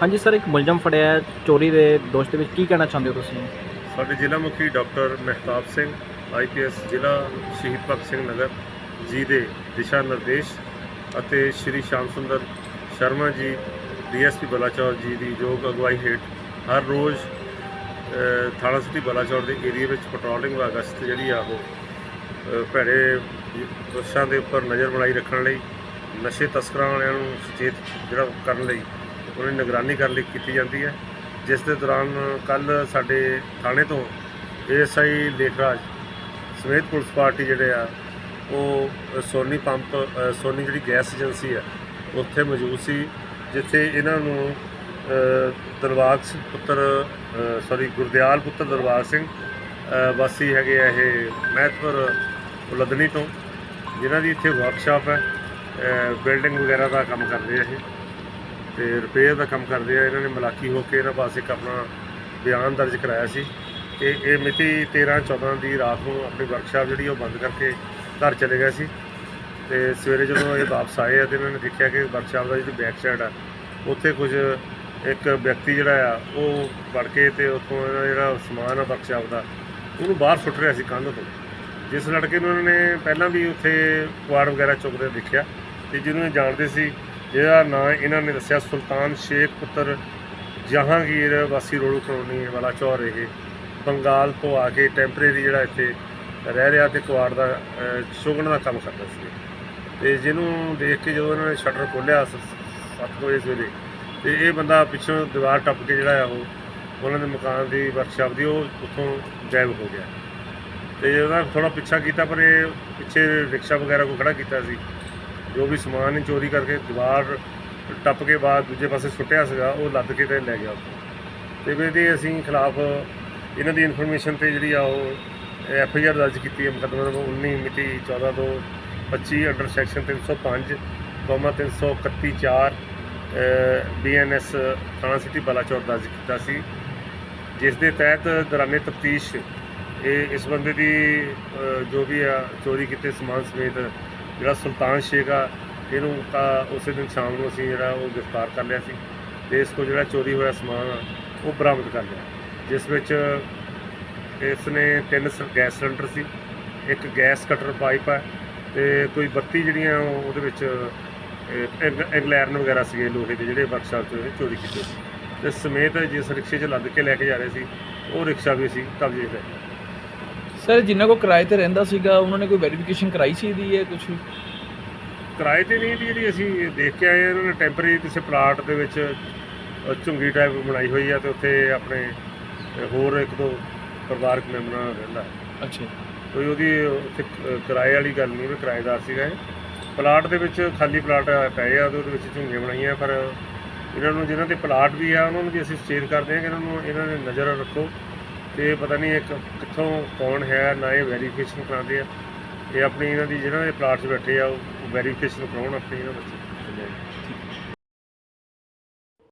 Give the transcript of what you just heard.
ਹਾਂਜੀ ਸਰ, ਇੱਕ ਮੁਲਜ਼ਮ ਫੜਿਆ ਹੈ ਚੋਰੀ ਦੇ ਦੋਸ਼ ਦੇ ਵਿੱਚ। ਕੀ ਕਹਿਣਾ ਚਾਹੁੰਦੇ ਹੋ ਤੁਸੀਂ? ਸਾਡੇ ਜ਼ਿਲ੍ਹਾ ਮੁਖੀ ਡਾਕਟਰ ਮਹਿਤਾਬ ਸਿੰਘ ਆਈਪੀਐਸ ਜ਼ਿਲ੍ਹਾ ਸ਼ਹੀਦ ਭਗਤ ਸਿੰਘ ਨਗਰ ਜੀ ਦੇ ਦਿਸ਼ਾ ਨਿਰਦੇਸ਼ ਅਤੇ ਸ਼੍ਰੀ ਸ਼ਾਮ ਸੁੰਦਰ ਸ਼ਰਮਾ ਜੀ ਡੀਐਸਪੀ ਬਲਾਚੌਰ ਜੀ ਦੀ ਯੋਗ ਅਗਵਾਈ ਹੇਠ ਹਰ ਰੋਜ਼ ਥਾਣਾ ਸਿਟੀ ਬਲਾਚੌਰ ਦੇ ਏਰੀਆ ਵਿੱਚ ਪੈਟਰੋਲਿੰਗ ਵਾ ਗਸ਼ਤ ਜਿਹੜੀ ਆ ਉਹ ਭੈੜੇ ਦੋਸ਼ਾਂ ਦੇ ਉੱਪਰ ਨਜ਼ਰ ਬਣਾਈ ਰੱਖਣ ਲਈ, ਨਸ਼ੇ ਤਸਕਰਾਂ ਵਾਲਿਆਂ ਨੂੰ ਸੁਚੇਤ ਜਿਹੜਾ ਕਰਨ ਲਈ ਉਹਨਾਂ ਦੀ ਨਿਗਰਾਨੀ ਕਰਨ ਲਈ ਕੀਤੀ ਜਾਂਦੀ ਹੈ। ਜਿਸ ਦੇ ਦੌਰਾਨ ਕੱਲ ਸਾਡੇ ਥਾਣੇ ਤੋਂ ਏਐਸਆਈ ਲੇਖਰਾਜ ਸਮੇਤ ਪੁਲਿਸ ਪਾਰਟੀ ਜਿਹੜੇ ਆ ਉਹ ਸੋਨੀ ਪੰਪ ਸੋਨੀ ਜਿਹੜੀ ਗੈਸ ਏਜੰਸੀ ਆ ਉੱਥੇ ਮੌਜੂਦ ਸੀ ਜਿੱਥੇ ਇਹਨਾਂ ਨੂੰ ਅ, ਸਿੰਘ ਪੁੱਤਰ ਸੌਰੀ ਗੁਰਦਿਆਲ ਪੁੱਤਰ ਦਿਲਬਾਗ ਸਿੰਘ ਵਾਸੀ ਹੈਗੇ ਆ ਇਹ ਮਹਿਤਪੁਰ ਉਲਦਣੀ ਤੋਂ ਜਿਨ੍ਹਾਂ ਦੀ ਇੱਥੇ ਵਰਕਸ਼ਾਪ ਹੈ ਬਿਲਡਿੰਗ ਵਗੈਰਾ ਦਾ ਕੰਮ ਕਰਦੇ ਆ ਇਹ। ਤੇ ਰਿਪੇਅਰ ਦਾ ਕੰਮ ਕਰਦੇ ਆ, ਇਹਨਾਂ ਨੇ ਮਲਾਕੀ ਹੋ ਕੇ ਇਹਨਾਂ ਪਾਸੇ ਇੱਕ ਆਪਣਾ ਬਿਆਨ ਦਰਜ ਕਰਾਇਆ ਸੀ ਕਿ ਇਹ ਮਿਤੀ 13 14 ਦੀ ਰਾਤ ਨੂੰ ਆਪਣੀ ਵਰਕਸ਼ਾਪ ਜਿਹੜੀ ਉਹ ਬੰਦ ਕਰਕੇ ਘਰ ਚਲੇ ਗਏ ਸੀ। ਤੇ ਸਵੇਰੇ ਜਦੋਂ ਇਹ ਵਾਪਸ ਆਏ ਆ ਤੇ ਇਹਨਾਂ ਨੇ ਦੇਖਿਆ ਕਿ ਵਰਕਸ਼ਾਪ ਦਾ ਜਿਹੜੀ ਬੈਕ ਸਾਈਡ ਆ, ਉੱਥੇ ਕੁਝ ਇੱਕ ਵਿਅਕਤੀ ਜਿਹੜਾ ਆ, ਉਹ ਵੜ ਕੇ ਤੇ ਉੱਥੋਂ ਇਹਦਾ ਜਿਹੜਾ ਸਮਾਨ ਆ ਵਰਕਸ਼ਾਪ ਦਾ, ਉਹਨੂੰ ਬਾਹਰ ਸੁੱਟ ਰਿਹਾ ਸੀ ਕੰਧ ਤੋਂ। ਜਿਸ ਲੜਕੇ ਨੂੰ ਉਹਨਾਂ ਨੇ ਪਹਿਲਾਂ ਵੀ ਉੱਥੇ ਕੁਆੜ ਵਗੈਰਾ ਚੁੱਕਦੇ ਦੇਖਿਆ ਤੇ ਜਿਹਨੂੰ ਇਹ ਜਾਣਦੇ ਸੀ ਜਿਹਦਾ ਨਾਂ ਇਹਨਾਂ ਨੇ ਦੱਸਿਆ ਸੁਲਤਾਨ ਸ਼ੇਖ ਪੁੱਤਰ ਜਹਾਂਗੀਰ ਵਾਸੀ ਰੋੜੂ ਕਲੋਨੀ ਵਾਲਾ ਚੌਰ ਇਹ ਬੰਗਾਲ ਤੋਂ ਆ ਕੇ ਟੈਂਪਰੇਰੀ ਜਿਹੜਾ ਇੱਥੇ ਰਹਿ ਰਿਹਾ ਤੇ ਕੁਆਰ ਦਾ ਸੁਗਣ ਦਾ ਕੰਮ ਕਰਦਾ ਸੀ। ਤੇ ਜਿਹਨੂੰ ਦੇਖ ਕੇ ਜਦੋਂ ਇਹਨਾਂ ਨੇ ਸ਼ਟਰ ਖੋਲ੍ਹਿਆ 7 ਵਜੇ ਸਵੇਰੇ, ਤੇ ਇਹ ਬੰਦਾ ਪਿੱਛੋਂ ਦੀਵਾਰ ਟੱਪ ਕੇ ਜਿਹੜਾ ਆ ਉਹ, ਉਹਨਾਂ ਦੇ ਮਕਾਨ ਦੀ ਵਰਕਸ਼ਾਪ ਦੀ ਉਹ ਉੱਥੋਂ ਗਾਇਬ ਹੋ ਗਿਆ। ਤੇ ਉਹਦਾ ਥੋੜਾ ਪਿੱਛਾ ਕੀਤਾ ਪਰ ਇਹ ਪਿੱਛੇ ਰਿਕਸ਼ਾ ਵਗੈਰਾ ਕੋ ਖੜਾ ਕੀਤਾ ਸੀ ਜੋ ਵੀ ਸਮਾਨ ਹੀ ਚੋਰੀ ਕਰਕੇ ਦੀਵਾਰ ਟੱਪ ਕੇ ਬਾਅਦ ਦੂਜੇ ਪਾਸੇ ਸੁੱਟਿਆ ਸੀਗਾ, ਉਹ ਲੱਦ ਕੇ ਤੇ ਲੈ ਗਿਆ ਉੱਥੋਂ। ਤੇ ਵੀ ਇਹਦੇ ਅਸੀਂ ਖਿਲਾਫ ਇਹਨਾਂ ਦੀ ਇਨਫੋਰਮੇਸ਼ਨ ਤੇ ਜਿਹੜੀ ਆ ਉਹ ਐਫ ਆਈ ਆਰ ਦਰਜ ਕੀਤੀ ਹੈ, ਮੁਕੱਦਮਾ ਨੰਬਰ 19 ਮਿਤੀ 14 ਤੋਂ 25 ਅੰਡਰ ਸੈਕਸ਼ਨ 305 ਕੋਮਾ 331 4 ਬੀਐਨਐਸ ਥਾਣਾ ਸਿਟੀ ਬਲਾਚੌਰ ਦਰਜ ਕੀਤਾ ਸੀ। ਜਿਸ ਦੇ ਤਹਿਤ ਦੌਰਾਨੇ ਤਫਤੀਸ਼, ਇਹ ਇਸ ਬੰਦੇ ਦੀ ਜੋ ਵੀ ਆ, ਚੋਰੀ ਕੀਤੇ ਸਮਾਨ ਸਮੇਤ ਜਿਹੜਾ ਸੁਲਤਾਨ ਸ਼ੇਖ ਆ, ਇਹਨੂੰ ਤਾਂ ਉਸੇ ਦਿਨ ਸ਼ਾਮ ਨੂੰ ਅਸੀਂ ਜਿਹੜਾ ਉਹ ਗ੍ਰਿਫਤਾਰ ਕਰ ਲਿਆ ਸੀ ਤੇ ਇਸ ਕੋ ਜਿਹੜਾ ਚੋਰੀ ਹੋਇਆ ਸਮਾਨ ਆ, ਉਹ ਬਰਾਮਦ ਕਰ ਲਿਆ। ਜਿਸ ਵਿੱਚ ਇਸ ਨੇ ਤਿੰਨ ਸ- ਗੈਸ ਸਿਲੰਡਰ ਸੀ, ਇੱਕ ਗੈਸ ਕਟਰ ਪਾਈਪ ਹੈ ਤੇ ਕੋਈ 32 ਜਿਹੜੀਆਂ ਉਹ- ਉਹਦੇ ਵਿੱਚ ਐਗਲੈਰਨ ਵਗੈਰਾ ਸੀਗੇ ਲੋਹੇ ਦੇ ਜਿਹੜੇ ਵਰਕਸ਼ਾਪ 'ਚ ਇਹਨੇ ਚੋਰੀ ਕੀਤੇ ਸੀ। ਤੇ ਸਮੇਤ ਜਿਸ ਰਿਕਸ਼ੇ 'ਚ ਲੱਦ ਕੇ ਲੈ ਕੇ ਜਾ ਰਹੇ ਸੀ, ਉਹ ਰਿਕਸ਼ਾ ਵੀ ਅਸੀਂ ਕਬਜ਼ੇ 'ਚ ਲੈ ਲਿਆ। ਸਰ ਜਿੰਨਾ ਕੋ ਕਿਰਾਏ ਤੇ ਰਹਿੰਦਾ ਸੀਗਾ ਉਹਨਾਂ ਨੇ ਕੋਈ ਵੈਰੀਫਿਕੇਸ਼ਨ ਕਰਾਈ ਸੀ ਇਹਦੀ ਹੈ ਕੁਝ ਕਿਰਾਏ ਤੇ ਨਹੀਂ ਦੀ ਜਿਹੜੀ ਅਸੀਂ ਦੇਖ ਕੇ ਆਏ ਹਾਂ, ਇਹਨਾਂ ਨੇ ਟੈਂਪਰੇਰੀ ਕਿਸੇ ਪਲਾਟ ਦੇ ਵਿੱਚ ਅ, ਝੁੰਗੀ ਟਾਈਪ ਬਣਾਈ ਹੋਈ ਆ ਤੇ ਉੱਥੇ ਆਪਣੇ ਅ, ਹੋਰ ਇੱਕ ਦੋ ਪਰਿਵਾਰਕ ਮੈਂਬਰਾਂ ਨਾਲ ਰਹਿੰਦਾ। ਅੱਛਾ। ਕੋਈ ਉਹਦੀ ਉੱਥੇ ਕ- ਕਿਰਾਏ ਵਾਲੀ ਗੱਲ ਨਹੀਂ ਵੀ ਕਿਰਾਏਦਾਰ ਸੀਗਾ। ਇਹ ਪਲਾਟ ਦੇ ਵਿੱਚ ਖਾਲੀ ਪਲਾਟ ਪਏ ਆ ਤੇ ਉਹਦੇ ਵਿੱਚ ਝੁੰਗੇ ਬਣਾਈਆਂ ਪਰ ਇਹਨਾਂ ਨੂੰ ਜਿਨ੍ਹਾਂ ਦੇ ਪਲਾਟ ਵੀ ਆ ਉਹਨਾਂ ਨੂੰ ਵੀ ਅਸੀਂ ਸੁਚੇਤ ਕਰਦੇ ਹਾਂ ਕਿ ਇਹਨਾਂ ਨੂੰ ਇਹਨਾਂ ਨੇ ਨਜ਼ਰ ਰੱਖੋ। ਤੇ ਪਤਾ ਨਹੀਂ ਇੱਕ ਕਿੱਥੋਂ ਕੌਣ ਹੈ, ਨਾ ਇਹ ਵੈਰੀਫਿਕੇਸ਼ਨ ਕਰਾਉਂਦੇ ਆ। ਇਹ ਆਪਣੀ ਇਹਨਾਂ ਦੀ, ਜਿਹਨਾਂ ਦੇ ਪਲਾਟ 'ਚ ਬੈਠੇ ਆ, ਉਹ ਵੈਰੀਫਿਕੇਸ਼ਨ ਕਰਾਉਣ ਆਪਣੀ ਇਹਨਾਂ ਬੱਚੇ